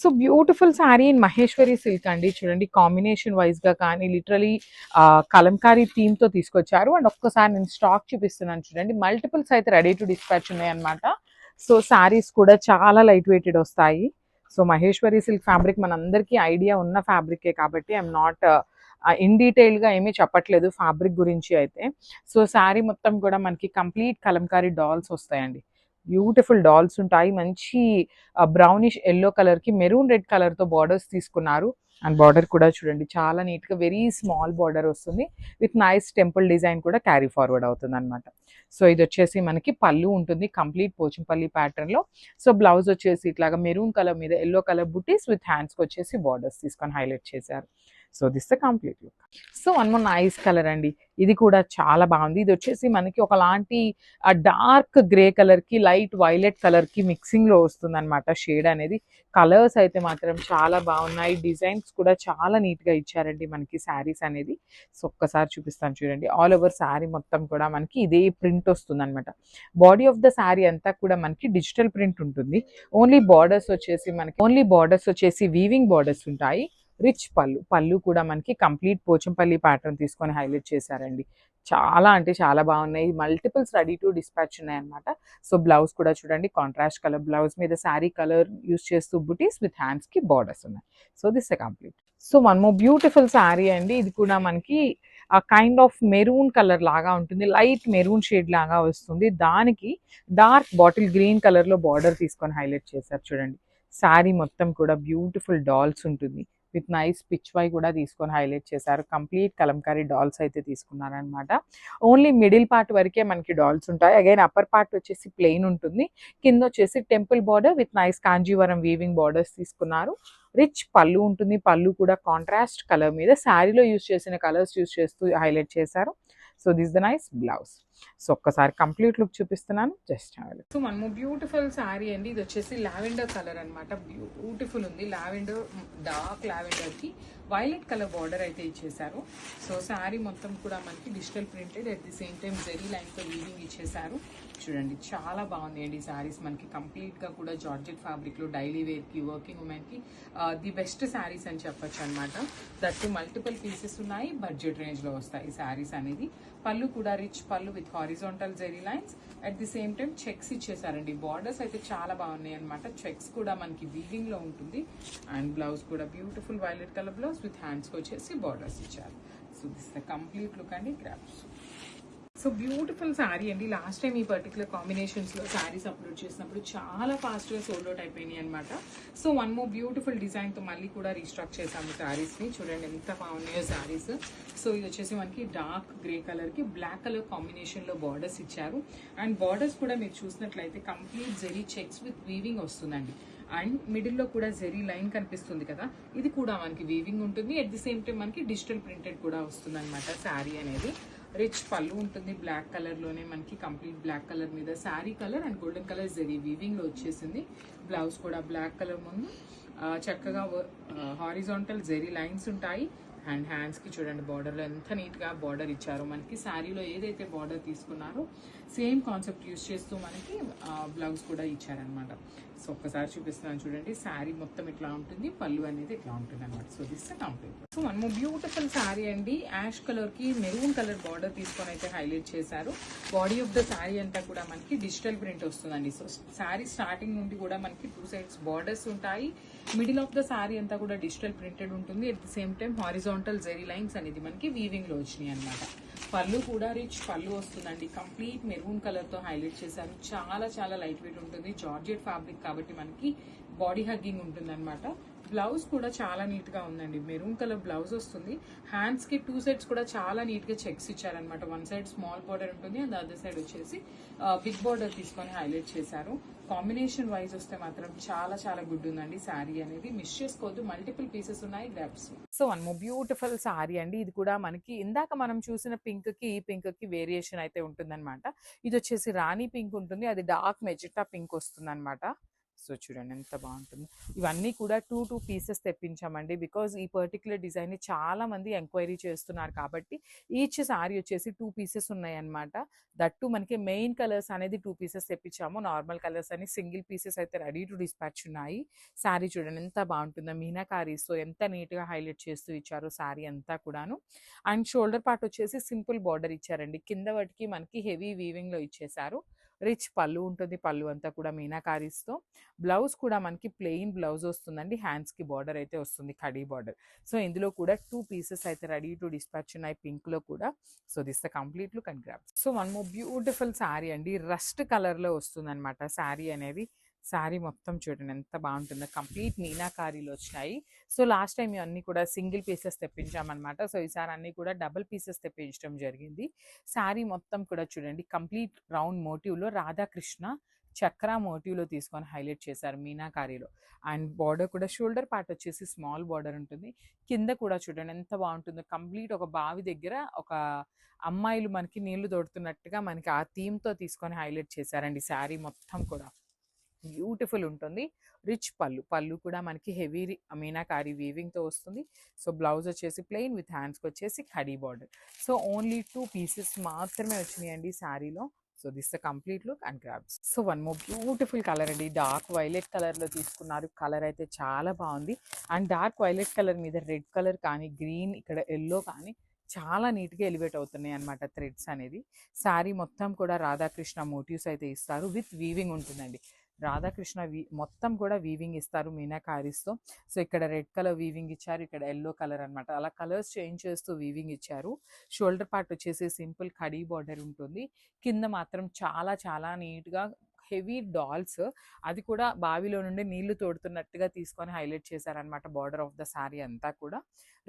So beautiful sari in Maheshwari silk అండి. చూడండి combination వైజ్గా కానీ లిటరలీ కలంకారీ థీమ్తో తీసుకొచ్చారు. అండ్ ఒక్కసారి నేను స్టాక్ చూపిస్తున్నాను చూడండి. మల్టిపుల్స్ అయితే రెడీ టు డిస్పాచ్ ఉన్నాయన్నమాట. సో శారీస్ కూడా చాలా లైట్ వెయిటెడ్ వస్తాయి. సో మహేశ్వరి సిల్క్ ఫ్యాబ్రిక్ మనందరికీ ఐడియా ఉన్న ఫ్యాబ్రికే కాబట్టి ఐఎమ్ నాట్ ఇన్ డీటెయిల్గా ఏమీ చెప్పట్లేదు ఫ్యాబ్రిక్ గురించి అయితే. సో శారీ మొత్తం కూడా మనకి కంప్లీట్ కలంకారీ డాల్స్ వస్తాయండి. బ్యూటిఫుల్ డాల్స్ ఉంటాయి. మంచి బ్రౌనిష్ ఎల్లో కలర్కి మెరూన్ రెడ్ కలర్తో బార్డర్స్ తీసుకున్నారు. అండ్ బార్డర్ కూడా చూడండి చాలా నీట్గా వెరీ స్మాల్ బార్డర్ వస్తుంది. విత్ నైస్ టెంపుల్ డిజైన్ కూడా క్యారీ ఫార్వర్డ్ అవుతుంది అనమాట సో ఇది వచ్చేసి మనకి పళ్ళు ఉంటుంది కంప్లీట్ పోచింపల్లి ప్యాటర్న్లో. సో బ్లౌజ్ వచ్చేసి ఇట్లాగా మెరూన్ కలర్ మీద yellow colour buttis with hands వచ్చేసి బార్డర్స్ తీసుకొని హైలైట్ చేశారు. So this the complete look. So one మొన్న నైస్ కలర్ అండి. ఇది కూడా చాలా బాగుంది. ఇది వచ్చేసి మనకి ఒకలాంటి డార్క్ గ్రే కలర్కి లైట్ వైలెట్ కలర్కి మిక్సింగ్లో వస్తుంది అనమాట షేడ్ అనేది. కలర్స్ అయితే మాత్రం చాలా బాగున్నాయి. డిజైన్స్ కూడా చాలా నీట్గా ఇచ్చారండి మనకి శారీస్ అనేది. సో ఒక్కసారి చూపిస్తాను చూడండి. ఆల్ ఓవర్ శారీ మొత్తం కూడా మనకి ఇదే ప్రింట్ వస్తుంది అనమాట బాడీ ఆఫ్ ద శారీ అంతా కూడా మనకి డిజిటల్ ప్రింట్ ఉంటుంది. ఓన్లీ బార్డర్స్ వచ్చేసి మనకి ఓన్లీ బార్డర్స్ వచ్చేసి వీవింగ్ బార్డర్స్ ఉంటాయి. రిచ్ పళ్ళు. పళ్ళు కూడా మనకి కంప్లీట్ పోచంపల్లి ప్యాటర్న్ తీసుకొని హైలైట్ చేశారండి. చాలా అంటే చాలా బాగున్నాయి. మల్టిపుల్స్ రెడీ టు డిస్పాచ్ ఉన్నాయన్నమాట. సో బ్లౌజ్ కూడా చూడండి. కాంట్రాస్ట్ కలర్ బ్లౌజ్ మీద శారీ కలర్ యూస్ చేస్తూ బుటీస్ విత్ హ్యాండ్స్కి బార్డర్స్ ఉన్నాయి. So this a complete. So one మో బ్యూటిఫుల్ శారీ అండి. ఇది కూడా మనకి ఆ కైండ్ ఆఫ్ మెరూన్ కలర్ లాగా ఉంటుంది. లైట్ మెరూన్ షేడ్ లాగా వస్తుంది. దానికి డార్క్ బాటిల్ గ్రీన్ కలర్లో బార్డర్ తీసుకొని హైలైట్ చేశారు చూడండి. శారీ మొత్తం కూడా బ్యూటిఫుల్ డాల్స్ ఉంటుంది. విత్ నైస్ పిచ్ వై కూడా తీసుకొని హైలైట్ చేశారు. కంప్లీట్ కలంకారీ డాల్స్ అయితే తీసుకున్నారనమాట ఓన్లీ మిడిల్ పార్ట్ వరకే మనకి డాల్స్ ఉంటాయి. అగైన్ అప్పర్ పార్ట్ వచ్చేసి ప్లెయిన్ ఉంటుంది. కింద వచ్చేసి temple border with nice Kanjeevaram weaving borders తీసుకున్నారు. రిచ్ పళ్ళు ఉంటుంది. పళ్ళు కూడా కాంట్రాస్ట్ కలర్ మీద. శారీలో యూస్ చేసిన కలర్స్ యూస్ చేస్తూ హైలైట్ చేశారు. So this the nice blouse so ఒక్కసారి కంప్లీట్ లుక్ చూపిస్తున్నాను. జస్ట్ సో మనము బ్యూటిఫుల్ శారీ అండి. ఇది వచ్చేసి లావెండర్ కలర్ అనమాట బ్యూటిఫుల్ ఉంది. లావెండర్ డార్క్ లావెండర్కి వైలెట్ కలర్ బార్డర్ అయితే ఇచ్చేసారు సో శారీ మొత్తం కూడా మనకి digital printed at the same time zari లైన్తో weaving ఇచ్చేసారు చూడండి చాలా బాగున్నాయండి శారీస్ మనకి కంప్లీట్గా కూడా జార్జెట్ ఫ్యాబ్రిక్లో డైలీ వేర్కి వర్కింగ్ ఉమెన్కి ది బెస్ట్ శారీస్ అని చెప్పొచ్చు అనమాట దట్టు మల్టిపుల్ పీసెస్ ఉన్నాయి బడ్జెట్ రేంజ్లో వస్తాయి శారీస్ అనేది. పళ్ళు కూడా రిచ్ పళ్ళు with horizontal zari lines at the same time checks ఇచ్చేసారండి. Borders అయితే చాలా బాగున్నాయి అనమాట చెక్స్ కూడా మనకి వీవింగ్లో ఉంటుంది. అండ్ బ్లౌజ్ కూడా beautiful violet colour blouse with hands వచ్చేసి బార్డర్స్ ఇచ్చారు. So this the complete look అండి. గ్రాప్స్ సో బ్యూటిఫుల్ శారీ అండి. లాస్ట్ టైం ఈ పర్టికులర్ కాంబినేషన్స్లో శారీస్ అప్లోడ్ చేసినప్పుడు చాలా ఫాస్ట్గా సోల్డ్ అవుట్ అయిపోయినాయి అనమాట సో వన్ మోర్ బ్యూటిఫుల్ డిజైన్తో మళ్ళీ కూడా రీస్టాక్ చేసాము శారీస్ని. చూడండి ఎంత బాగున్నాయో శారీస్ సో ఇది వచ్చేసి మనకి డార్క్ గ్రే కలర్కి బ్లాక్ కలర్ కాంబినేషన్లో బార్డర్స్ ఇచ్చారు. అండ్ బార్డర్స్ కూడా మీరు చూసినట్లయితే complete zari checks with weaving వస్తుందండి. అండ్ మిడిల్లో కూడా జెరీ లైన్ కనిపిస్తుంది కదా ఇది కూడా మనకి వీవింగ్ ఉంటుంది. అట్ ది సేమ్ టైం మనకి డిజిటల్ ప్రింటెడ్ కూడా వస్తుంది అనమాట శారీ అనేది. రిచ్ పళ్ళు ఉంటుంది బ్లాక్ కలర్లోనే మనకి కంప్లీట్ బ్లాక్ కలర్ మీద sari colour and golden colour zari వీవింగ్లో వచ్చేసింది. బ్లౌజ్ కూడా బ్లాక్ కలర్ ముందు. చక్కగా హారిజాంటల్ జెరీ లైన్స్ ఉంటాయి. అండ్ హ్యాండ్స్కి చూడండి బార్డర్లో ఎంత నీట్గా బార్డర్ ఇచ్చారు. మనకి శారీలో ఏదైతే బార్డర్ తీసుకున్నారో సేమ్ కాన్సెప్ట్ యూస్ చేస్తూ మనకి బ్లౌజ్ కూడా ఇచ్చారనమాట సో ఒక్కసారి చూపిస్తున్నాను చూడండి. శారీ మొత్తం ఇట్లా ఉంటుంది పళ్ళు అనేది ఇట్లా ఉంటుంది అనమాట so this complete so one beautiful sari అండి. యాష్ కలర్కి మెరూన్ కలర్ బార్డర్ తీసుకొని అయితే హైలైట్ చేశారు. బాడీ ఆఫ్ ద శారీ అంతా కూడా మనకి డిజిటల్ ప్రింట్ వస్తుందండి. సో శారీ స్టార్టింగ్ నుండి కూడా మనకి టూ సైడ్స్ బార్డర్స్ ఉంటాయి. మిడిల్ ఆఫ్ ద శారీ అంతా కూడా డిజిటల్ ప్రింటెడ్ ఉంటుంది. At the same time horizontal zari lines అనేది మనకి వీవింగ్లో వచ్చినాయి అనమాట పళ్ళు కూడా రిచ్ పళ్ళు వస్తుందండి. కంప్లీట్ మెరూన్ కలర్తో హైలైట్ చేశారు. చాలా చాలా లైట్ వెయిట్ ఉంటుంది. జార్జెట్ ఫ్యాబ్రిక్ కాబట్టి మనకి బాడీ హగ్గింగ్ ఉంటుంది అనమాట బ్లౌజ్ కూడా చాలా నీట్గా ఉందండి. మెరూన్ కలర్ బ్లౌజ్ వస్తుంది. హ్యాండ్స్కి టూ సైడ్స్ కూడా చాలా నీట్గా చెక్స్ ఇచ్చారనమాట వన్ సైడ్ స్మాల్ బార్డర్ ఉంటుంది అండ్ అదర్ సైడ్ వచ్చేసి uh, బిగ్ బార్డర్ తీసుకొని హైలైట్ చేశారు. కాంబినేషన్ వైజ్ వస్తే మాత్రం చాలా చాలా గుడ్ ఉందండి. శారీ అనేది మిస్ చేసుకోవద్దు. మల్టిపుల్ పీసెస్ ఉన్నాయి grabs so one beautiful sari అండి. ఇది కూడా మనకి ఇందాక మనం చూసిన పింక్కి ఈ పింక్కి వేరియేషన్ అయితే ఉంటుందన్నమాట. ఇది వచ్చేసి రాణి పింక్ ఉంటుంది. అది డార్క్ మెజిటా పింక్ వస్తుంది సో చూడండి ఎంత బాగుంటుంది. ఇవన్నీ కూడా టూ టూ పీసెస్ తెప్పించామండి. బికాజ్ ఈ పర్టికులర్ డిజైన్ని చాలా మంది ఎంక్వైరీ చేస్తున్నారు కాబట్టి ఈచ్ సారీ వచ్చేసి టూ పీసెస్ ఉన్నాయన్నమాట. దట్టు మనకి మెయిన్ కలర్స్ అనేది టూ పీసెస్ తెప్పించాము. నార్మల్ కలర్స్ అని సింగిల్ పీసెస్ అయితే రెడీ టు డిస్పాచ్ ఉన్నాయి. శారీ చూడండి ఎంత బాగుంటుందో మీనాకారీస్తో ఎంత నీట్గా హైలైట్ చేస్తూ ఇచ్చారు శారీ అంతా కూడాను. అండ్ షోల్డర్ పార్ట్ వచ్చేసి సింపుల్ బార్డర్ ఇచ్చారండి. కింద వాటికి మనకి హెవీ వీవింగ్లో ఇచ్చేసారు. రిచ్ పళ్ళు ఉంటుంది. పళ్ళు అంతా కూడా మీనాకారీస్తో. బ్లౌజ్ కూడా మనకి ప్లెయిన్ బ్లౌజ్ వస్తుందండి. హ్యాండ్స్కి బార్డర్ అయితే వస్తుంది. కడీ బార్డర్. సో ఇందులో కూడా టూ పీసెస్ అయితే రెడీ టు డిస్పాచ్ ఉన్నాయి పింక్లో కూడా. So this the complete look and grab so one more beautiful sari అండి. రస్ట్ కలర్లో వస్తుంది అనమాట శారీ అనేది. శారీ మొత్తం చూడండి ఎంత బాగుంటుందో. కంప్లీట్ మీనాకారీలు వచ్చినాయి. సో లాస్ట్ టైం ఇవన్నీ కూడా సింగిల్ పీసెస్ తెప్పించామన్నమాట. సో ఈసారి అన్నీ కూడా డబుల్ పీసెస్ తెప్పించడం జరిగింది. శారీ మొత్తం కూడా చూడండి. కంప్లీట్ రౌండ్ మోటివ్లో రాధాకృష్ణ చక్ర మోటివ్లో తీసుకొని హైలైట్ చేశారు మీనాకారీలో. అండ్ బార్డర్ కూడా షోల్డర్ పార్ట్ వచ్చేసి స్మాల్ బార్డర్ ఉంటుంది. కింద కూడా చూడండి ఎంత బాగుంటుందో. కంప్లీట్ ఒక బావి దగ్గర ఒక అమ్మాయిలు మనకి నీళ్ళు తోడుతున్నట్టుగా మనకి ఆ థీమ్తో తీసుకొని హైలైట్ చేశారండి శారీ మొత్తం కూడా. బ్యూటిఫుల్ ఉంటుంది. రిచ్ పళ్ళు. పళ్ళు కూడా మనకి హెవీ మీనాకారి వీవింగ్తో వస్తుంది. సో బ్లౌజ్ వచ్చేసి ప్లెయిన్ విత్ హ్యాండ్స్కి వచ్చేసి khadi border so only two pieces మాత్రమే వచ్చినాయండి శారీలో. So this the complete look and grabs so one more beautiful colour అండి. డార్క్ వైలెట్ కలర్లో తీసుకున్నారు. కలర్ అయితే చాలా బాగుంది. అండ్ డార్క్ వైలెట్ కలర్ మీద రెడ్ కలర్ కానీ గ్రీన్ ఇక్కడ ఎల్లో కానీ చాలా నీట్గా ఎలివేట్ అవుతున్నాయి అనమాట థ్రెడ్స్ అనేది. శారీ మొత్తం కూడా రాధాకృష్ణ మోటివ్స్ అయితే ఇస్తారు. విత్ వీవింగ్ ఉంటుందండి. రాధాకృష్ణ వీ మొత్తం కూడా వీవింగ్ ఇస్తారు మీనాకారీస్తో. సో ఇక్కడ రెడ్ కలర్ వీవింగ్ ఇచ్చారు ఇక్కడ ఎల్లో కలర్ అన్నమాట. అలా కలర్స్ చేంజ్ చేస్తూ వీవింగ్ ఇచ్చారు. షోల్డర్ పార్ట్ వచ్చేసి సింపుల్ కడీ బార్డర్ ఉంటుంది. కింద మాత్రం చాలా చాలా నీట్గా హెవీ డాల్స్. అది కూడా బావిలో నుండి నీళ్ళు తోడుతున్నట్టుగా తీసుకొని హైలైట్ చేశారనమాట బార్డర్ ఆఫ్ ద శారీ అంతా కూడా.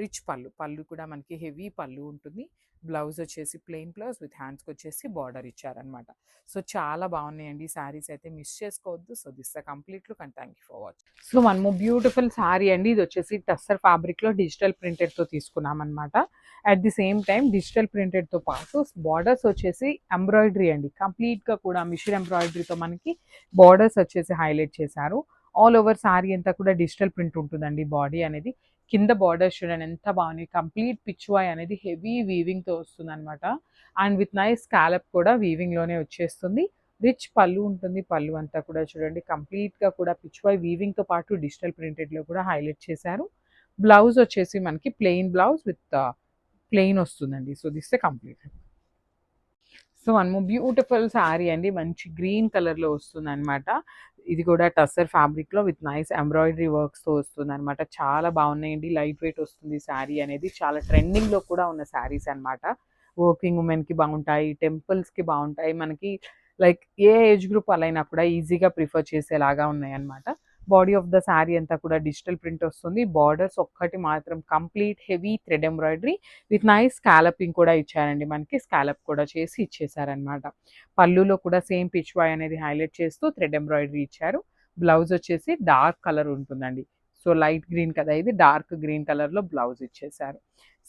రిచ్ పళ్ళు. పళ్ళు కూడా మనకి హెవీ పళ్ళు ఉంటుంది. బ్లౌజ్ వచ్చేసి ప్లెయిన్ బ్లౌజ్ విత్ హ్యాండ్స్కి వచ్చేసి బార్డర్ ఇచ్చారనమాట సో చాలా బాగున్నాయండి. శారీస్ అయితే మిస్ చేసుకోవద్దు. So this the complete look and thank you for watch so one more beautiful sari అండి. ఇది వచ్చేసి టస్సర్ ఫ్యాబ్రిక్లో డిజిటల్ ప్రింటెడ్తో తీసుకున్నాం అనమాట at the same time digital ప్రింటెడ్తో పాటు బార్డర్స్ వచ్చేసి ఎంబ్రాయిడరీ అండి. కంప్లీట్గా కూడా మిషన్ ఎంబ్రాయిడరీతో మనకి బార్డర్స్ వచ్చేసి హైలైట్ చేశారు. ఆల్ ఓవర్ శారీ అంతా కూడా డిజిటల్ ప్రింట్ ఉంటుందండి బాడీ అనేది. కింద బార్డర్ చూడండి ఎంత బాగుంది. కంప్లీట్ పిచ్చువాయ్ అనేది హెవీ వీవింగ్తో వస్తుంది అనమాట అండ్ విత్ నైస్ స్కాలప్ కూడా వీవింగ్లోనే వచ్చేస్తుంది. రిచ్ పళ్ళు ఉంటుంది పళ్ళు అంతా కూడా చూడండి. కంప్లీట్గా కూడా పిచ్చువాయ్ వీవింగ్తో పాటు డిజిటల్ ప్రింటెడ్లో కూడా హైలైట్ చేశారు. బ్లౌజ్ వచ్చేసి మనకి ప్లెయిన్ బ్లౌజ్ విత్ ప్లెయిన్ వస్తుందండి. So this complete so one more beautiful sari అండి. మంచి గ్రీన్ కలర్లో వస్తుంది అనమాట ఇది కూడా టస్సర్ ఫ్యాబ్రిక్లో విత్ నైస్ ఎంబ్రాయిడరీ వర్క్స్తో వస్తుంది అనమాట చాలా బాగున్నాయండి. లైట్ వెయిట్ వస్తుంది శారీ అనేది. చాలా ట్రెండింగ్లో కూడా ఉన్న శారీస్ అనమాట వర్కింగ్ ఉమెన్కి బాగుంటాయి టెంపుల్స్కి బాగుంటాయి. మనకి లైక్ ఏ ఏజ్ గ్రూప్ అలాయినా కూడా ఈజీగా ప్రిఫర్ చేసేలాగా ఉన్నాయి అనమాట బాడీ ఆఫ్ ద శారీ అంతా కూడా డిజిటల్ ప్రింట్ వస్తుంది. బార్డర్స్ ఒక్కటి మాత్రం complete heavy thread embroidery with nice scalloping కూడా ఇచ్చారండి. మనకి స్కాలప్ కూడా చేసి ఇచ్చేసారనమాట పళ్ళులో కూడా సేమ్ పిచ్ పిచ్వాయ్ అనేది హైలైట్ చేస్తూ థ్రెడ్ ఎంబ్రాయిడరీ ఇచ్చారు. బ్లౌజ్ వచ్చేసి డార్క్ కలర్ ఉంటుందండి. సో లైట్ గ్రీన్ కదా ఇది. డార్క్ గ్రీన్ కలర్లో బ్లౌజ్ ఇచ్చేసారు.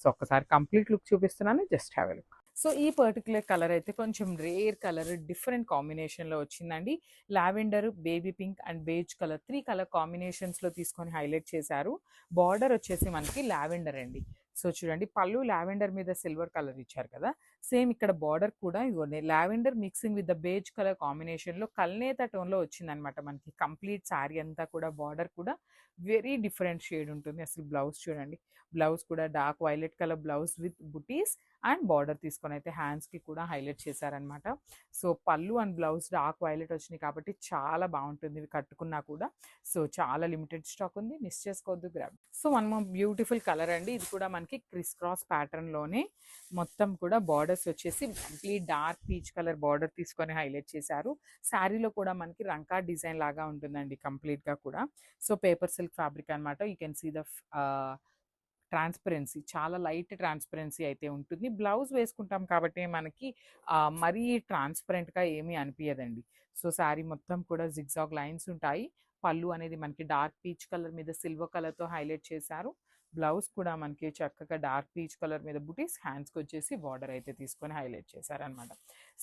సో ఒకసారి కంప్లీట్ లుక్ చూపిస్తున్నాను. Just have look. సో ఈ పర్టికులర్ కలర్ అయితే కొంచెం రేర్ కలర్ డిఫరెంట్ కాంబినేషన్లో వచ్చిందండి. Lavender baby pink and beige colour three colour కాంబినేషన్స్లో తీసుకొని హైలైట్ చేశారు. బార్డర్ వచ్చేసి మనకి లావెండర్ అండి. సో చూడండి పళ్ళు లావెండర్ మీద సిల్వర్ కలర్ ఇచ్చారు కదా! సేమ్ ఇక్కడ బార్డర్ కూడా ఇవ్వండి. Lavender mixing with the beige colour కాంబినేషన్లో కల్నేత టోన్లో వచ్చిందనమాట మనకి. కంప్లీట్ శారీ అంతా కూడా బార్డర్ కూడా వెరీ డిఫరెంట్ షేడ్ ఉంటుంది. అసలు బ్లౌజ్ చూడండి. బ్లౌజ్ కూడా dark violet colour blouse with buttis and border తీసుకొని అయితే హ్యాండ్స్కి కూడా హైలైట్ చేశారనమాట సో పళ్ళు అండ్ బ్లౌజ్ డార్క్ వైలెట్ వచ్చినాయి కాబట్టి చాలా బాగుంటుంది. ఇవి కట్టుకున్నా కూడా. సో చాలా లిమిటెడ్ స్టాక్ ఉంది. మిస్ చేసుకోవద్దు. Grab. So one more beautiful colour అండి. ఇది కూడా మనకి క్రిస్ క్రాస్ ప్యాటర్న్లోనే మొత్తం కూడా బార్డర్స్ వచ్చేసి complete dark peach colour border తీసుకొని హైలైట్ చేశారు. శారీలో కూడా మనకి రంకా డిజైన్ లాగా ఉంటుందండి కంప్లీట్గా కూడా. సో పేపర్ సిల్క్ ఫ్యాబ్రిక్ అనమాట you can see the transparency. చాలా లైట్ ట్రాన్స్పరెన్సీ అయితే ఉంటుంది. బ్లౌజ్ వేసుకుంటాం కాబట్టి మనకి మరీ ట్రాన్స్పరెంట్గా ఏమీ అనిపించదండి సో శారీ మొత్తం కూడా జిగ్జాగ్ లైన్స్ ఉంటాయి. పళ్ళు అనేది మనకి డార్క్ పీచ్ కలర్ మీద సిల్వర్ కలర్తో హైలైట్ చేశారు. బ్లౌజ్ కూడా మనకి చక్కగా డార్క్ పీచ్ కలర్ మీద బుటీస్ హ్యాండ్స్కి వచ్చేసి బార్డర్ అయితే తీసుకొని హైలైట్ చేశారనమాట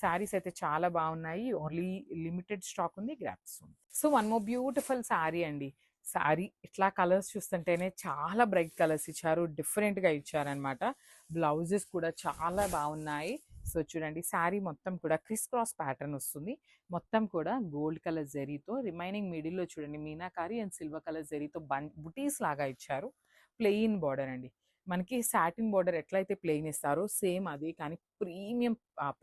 శారీస్ అయితే చాలా బాగున్నాయి. ఓన్లీ లిమిటెడ్ స్టాక్ ఉంది grabs so one more beautiful sari అండి. శారీ ఇట్లా కలర్స్ చూస్తుంటేనే చాలా బ్రైట్ కలర్స్ ఇచ్చారు డిఫరెంట్గా ఇచ్చారనమాట బ్లౌజెస్ కూడా చాలా బాగున్నాయి. సో చూడండి శారీ మొత్తం కూడా క్రిస్ క్రాస్ ప్యాటర్న్ వస్తుంది. మొత్తం కూడా గోల్డ్ కలర్ జరీతో రిమైనింగ్ మిడిల్లో చూడండి మీనాకారి అండ్ సిల్వర్ కలర్ జరీతో బన్ బుటీస్ లాగా ఇచ్చారు. ప్లెయిన్ బార్డర్ అండి. మనకి సాటిన్ బార్డర్ ఎట్లయితే ప్లెయిన్ ఇస్తారో సేమ్ అది. కానీ ప్రీమియం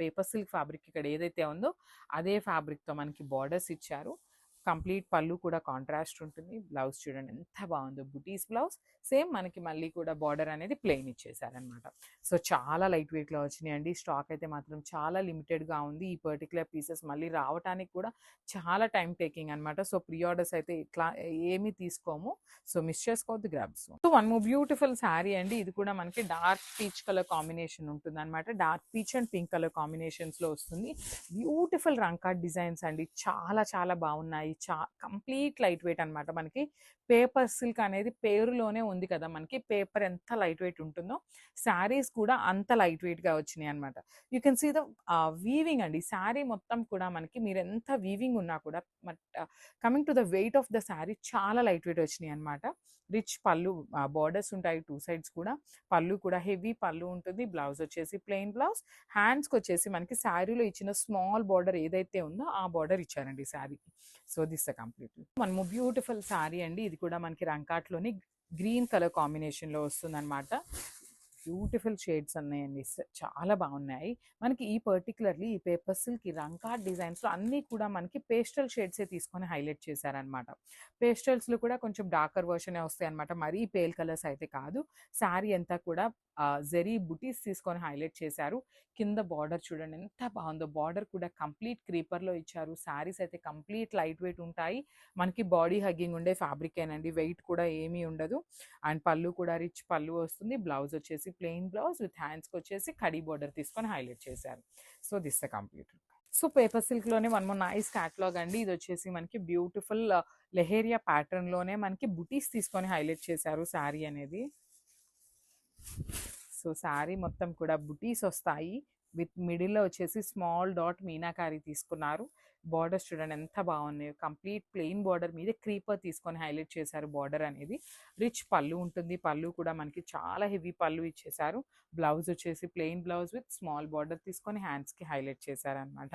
పేపర్ సిల్క్ ఫ్యాబ్రిక్ ఇక్కడ ఏదైతే ఉందో అదే ఫ్యాబ్రిక్తో మనకి బార్డర్స్ ఇచ్చారు. కంప్లీట్ పళ్ళు కూడా కాంట్రాస్ట్ ఉంటుంది. బ్లౌజ్ చూడండి ఎంత బాగుందో. బుటీస్ బ్లౌజ్ సేమ్ మనకి మళ్ళీ కూడా బార్డర్ అనేది ప్లెయిన్ ఇచ్చేసారనమాట సో చాలా లైట్ వెయిట్లో వచ్చినాయండి స్టాక్ అయితే మాత్రం చాలా లిమిటెడ్గా ఉంది. ఈ పర్టికులర్ పీసెస్ మళ్ళీ రావడానికి కూడా చాలా టైం టేకింగ్ అనమాట సో ప్రీ ఆర్డర్స్ అయితే ఇట్లా ఏమీ తీసుకోము. సో మిస్ చేసుకోవద్దు grabs so one more beautiful sari అండి. ఇది కూడా మనకి డార్క్ పీచ్ కలర్ కాంబినేషన్ ఉంటుంది అనమాట dark peach and pink colour కాంబినేషన్స్లో వస్తుంది. బ్యూటిఫుల్ రంకాట్ డిజైన్స్ అండి. చాలా చాలా బాగున్నాయి. చా కంప్లీట్ లైట్ వెయిట్ అనమాట మనకి. పేపర్ సిల్క్ అనేది పేరులోనే ఉంది కదా మనకి. పేపర్ ఎంత లైట్ వెయిట్ ఉంటుందో శారీస్ కూడా అంత లైట్ వెయిట్గా వచ్చినాయి అనమాట you can see the weaving అండి. శారీ మొత్తం కూడా మనకి మీరు ఎంత వీవింగ్ ఉన్నా కూడా coming to the weight of the sari చాలా లైట్ వెయిట్ వచ్చినాయి అనమాట రిచ్ పళ్ళు బార్డర్స్ ఉంటాయి టూ సైడ్స్ కూడా. పళ్ళు కూడా హెవీ పళ్ళు ఉంటుంది. బ్లౌజ్ వచ్చేసి ప్లెయిన్ బ్లౌజ్. హ్యాండ్స్కి వచ్చేసి మనకి శారీలో ఇచ్చిన స్మాల్ బార్డర్ ఏదైతే ఉందో ఆ బార్డర్ ఇచ్చారండి శారీకి సో దిస్ కంప్లీట్ మనము బ్యూటిఫుల్ శారీ అండి. ఇది కూడా మనకి రంకాట్లోని గ్రీన్ కలర్ కాంబినేషన్లో వస్తుంది అనమాట బ్యూటిఫుల్ షేడ్స్ ఉన్నాయండి చాలా బాగున్నాయి. మనకి ఈ పర్టికులర్లీ ఈ పేపర్ సిల్క్ ఈ రంకాట్ డిజైన్స్లో అన్నీ కూడా మనకి పేస్టల్ షేడ్సే తీసుకొని హైలైట్ చేశారనమాట. పేస్టల్స్లో కూడా కొంచెం డార్కర్ వర్షనే వస్తాయి అనమాట మరీ పేల్ కలర్స్ అయితే కాదు. శారీ అంతా కూడా జెరీ బుటీస్ తీసుకొని హైలైట్ చేశారు. కింద బార్డర్ చూడండి ఎంత బాగుందో. బార్డర్ కూడా కంప్లీట్ క్రీపర్లో ఇచ్చారు. శారీస్ అయితే కంప్లీట్ లైట్ వెయిట్ ఉంటాయి. మనకి బాడీ హగ్గింగ్ ఉండే ఫ్యాబ్రిక్ ఏనండి. వెయిట్ కూడా ఏమీ ఉండదు. అండ్ పళ్ళు కూడా రిచ్ పళ్ళు వస్తుంది. బ్లౌజ్ వచ్చేసి ప్లెయిన్ బ్లౌజ్ విత్ హ్యాండ్స్కి వచ్చేసి కడీ బార్డర్ తీసుకొని హైలైట్ చేశారు. So this the complete so paper సిల్క్లోనే one more nice catalogue అండి. ఇది వచ్చేసి మనకి బ్యూటిఫుల్ లెహేరియా ప్యాటర్న్లోనే మనకి బుటీస్ తీసుకొని హైలైట్ చేశారు శారీ అనేది. సో శారీ మొత్తం కూడా బుటీస్ వస్తాయి. విత్ మిడిల్లో వచ్చేసి స్మాల్ డాట్ మీనాకారి తీసుకున్నారు. బార్డర్స్ చూడండి ఎంత బాగున్నాయో. కంప్లీట్ ప్లెయిన్ బార్డర్ మీద క్రీపర్ తీసుకొని హైలైట్ చేశారు బార్డర్ అనేది. రిచ్ పళ్ళు ఉంటుంది. పళ్ళు కూడా మనకి చాలా హెవీ పళ్ళు ఇచ్చేసారు బ్లౌజ్ వచ్చేసి plain blouse with small border తీసుకొని హ్యాండ్స్కి హైలైట్ చేశారనమాట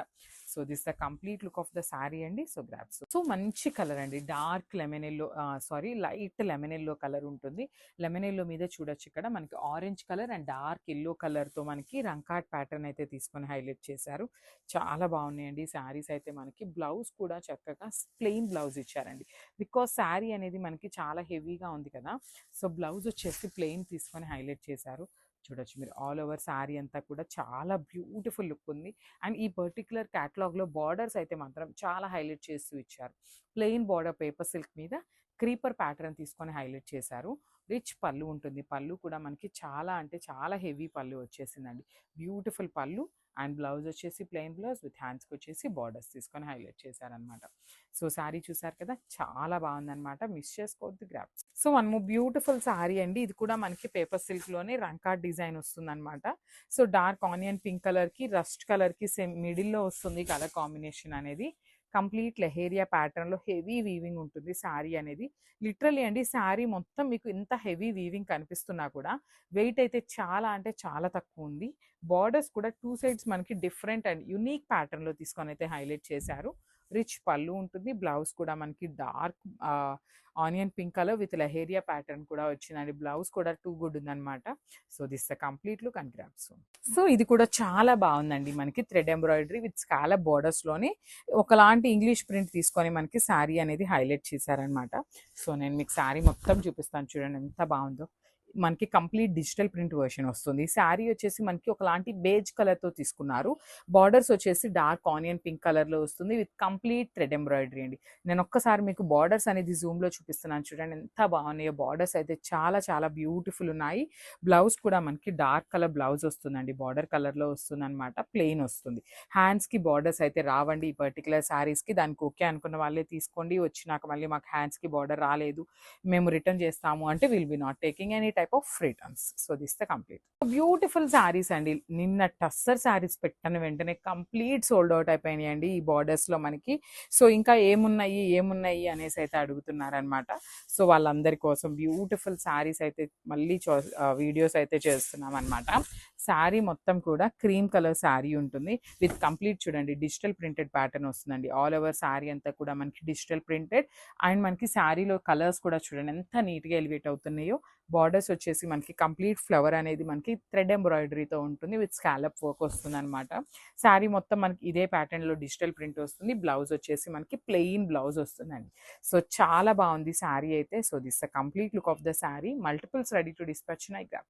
so this the complete look of the sari అండి. సో గ్రాప్స్ సో మంచి కలర్ అండి. Dark lemon yellow sorry light lemon yellow colour ఉంటుంది. లెమన్ ఎల్లో మీద చూడొచ్చు ఇక్కడ. మనకి orange colour and dark yellow కలర్తో మనకి రంకాట్ ప్యాటర్న్ అయితే తీసుకొని హైలైట్ చేశారు. చాలా బాగున్నాయండి. శారీస్ అయితే మనకి బ్లౌజ్ కూడా చక్కగా ప్లెయిన్ బ్లౌజ్ ఇచ్చారండి. బికాస్ శారీ అనేది మనకి చాలా హెవీగా ఉంది కదా! సో బ్లౌజ్ వచ్చేసి ప్లెయిన్ తీసుకొని హైలైట్ చేశారు. చూడొచ్చు మీరు ఆల్ ఓవర్ శారీ అంతా కూడా చాలా బ్యూటిఫుల్ లుక్ ఉంది. అండ్ ఈ పర్టికులర్ క్యాటలాగ్లో బార్డర్స్ అయితే మాత్రం చాలా హైలైట్ చేస్తూ ఇచ్చారు. ప్లెయిన్ బార్డర్ పేపర్ సిల్క్ మీద క్రీపర్ ప్యాటర్న్ తీసుకొని హైలైట్ చేశారు. రిచ్ పళ్ళు ఉంటుంది. పళ్ళు కూడా మనకి చాలా అంటే చాలా హెవీ పళ్ళు వచ్చేసిందండి. బ్యూటిఫుల్ పళ్ళు. అండ్ బ్లౌజ్ వచ్చేసి ప్లెయిన్ బ్లౌజ్ విత్ హ్యాండ్స్కి వచ్చేసి బార్డర్స్ తీసుకొని హైలైట్ చేశారనమాట. సో శారీ చూసారు కదా? చాలా బాగుందనమాట. మిస్ చేసుకోవద్దు grabs so one more beautiful sari అండి. ఇది కూడా మనకి పేపర్ సిల్క్లోనే రంకాట్ డిజైన్ వస్తుందన్నమాట సో డార్క్ ఆనియన్ పింక్ కలర్కి రస్ట్ కలర్కి సేమ్ మిడిల్లో వస్తుంది కలర్ కాంబినేషన్ అనేది. కంప్లీట్ లెహేరియా ప్యాటర్న్లో హెవీ వీవింగ్ ఉంటుంది శారీ అనేది. లిటరలీ అండి శారీ మొత్తం మీకు ఇంత హెవీ వీవింగ్ కనిపిస్తున్నా కూడా వెయిట్ అయితే చాలా అంటే చాలా తక్కువ ఉంది. బార్డర్స్ కూడా టూ సైడ్స్ మనకి డిఫరెంట్ అండ్ యునీక్ ప్యాటర్న్లో తీసుకొని అయితే హైలైట్ చేశారు. రిచ్ పళ్ళు ఉంటుంది. బ్లౌజ్ కూడా మనకి dark onion pink colour with leheriya pattern కూడా వచ్చిందండి. బ్లౌజ్ కూడా టూ గుడ్ ఉందన్నమాట. So this the complete look and grabs so ఇది కూడా చాలా బాగుందండి మనకి థ్రెడ్ ఎంబ్రాయిడరీ విత్ స్కాలప్ బోర్డర్స్లోనే ఒకలాంటి ఇంగ్లీష్ ప్రింట్ తీసుకొని మనకి శారీ అనేది హైలైట్ చేశారనమాట సో నేను మీకు శారీ మొత్తం చూపిస్తాను. చూడండి ఎంత బాగుందో. మనకి కంప్లీట్ డిజిటల్ ప్రింట్ వర్షన్ వస్తుంది. శారీ వచ్చేసి మనకి ఒకలాంటి బేజ్ కలర్తో తీసుకున్నారు. బార్డర్స్ వచ్చేసి డార్క్ ఆనియన్ పింక్ కలర్లో వస్తుంది. విత్ కంప్లీట్ థ్రెడ్ ఎంబ్రాయిడరీ అండి. నేను ఒక్కసారి మీకు బార్డర్స్ అనేది జూమ్లో చూపిస్తున్నాను చూడండి. ఎంత బాగున్నాయో బార్డర్స్ అయితే చాలా చాలా బ్యూటిఫుల్ ఉన్నాయి. బ్లౌజ్ కూడా మనకి డార్క్ కలర్ బ్లౌజ్ వస్తుందండి. బార్డర్ కలర్లో వస్తుంది అనమాట ప్లెయిన్ వస్తుంది. హ్యాండ్స్కి బార్డర్స్ అయితే రావండి ఈ పర్టికులర్ శారీస్కి దానికి ఓకే అనుకున్న వాళ్ళే తీసుకోండి. వచ్చినాక మళ్ళీ మాకు హ్యాండ్స్కి బార్డర్ రాలేదు. మేము రిటర్న్ చేస్తాము అంటే will be not taking any type of returns so this the complete beautiful saris అండి. నిన్న టస్సర్ శారీస్ పెట్టిన వెంటనే కంప్లీట్ సోల్డ్ అవుట్ అయిపోయినాయండి ఈ బార్డర్స్లో మనకి. సో ఇంకా ఏమున్నాయి ఏమున్నాయి అనేసి అయితే అడుగుతున్నారనమాట సో వాళ్ళందరి కోసం బ్యూటిఫుల్ శారీస్ అయితే మళ్ళీ వీడియోస్ అయితే చేస్తున్నాం అనమాట శారీ మొత్తం కూడా క్రీమ్ కలర్ శారీ ఉంటుంది. విత్ కంప్లీట్ చూడండి డిజిటల్ ప్రింటెడ్ ప్యాటర్న్ వస్తుందండి. ఆల్ ఓవర్ శారీ అంతా కూడా మనకి డిజిటల్ ప్రింటెడ్. అండ్ మనకి శారీలో కలర్స్ కూడా చూడండి ఎంత నీట్గా ఎలివేట్ అవుతున్నాయో. బార్డర్స్ వచ్చేసి మనకి కంప్లీట్ ఫ్లవర్ అనేది మనకి థ్రెడ్ ఎంబ్రాయిడరీతో ఉంటుంది. విత్ స్కాలప్ వర్క్ వస్తుంది అనమాట శారీ మొత్తం మనకి ఇదే ప్యాటర్న్లో డిజిటల్ ప్రింట్ వస్తుంది. బ్లౌజ్ వచ్చేసి మనకి ప్లెయిన్ బ్లౌజ్ వస్తుందండి. సో చాలా బాగుంది శారీ అయితే. So this the complete look of the sari. Multiples ready to dispatch నై గ్రాప్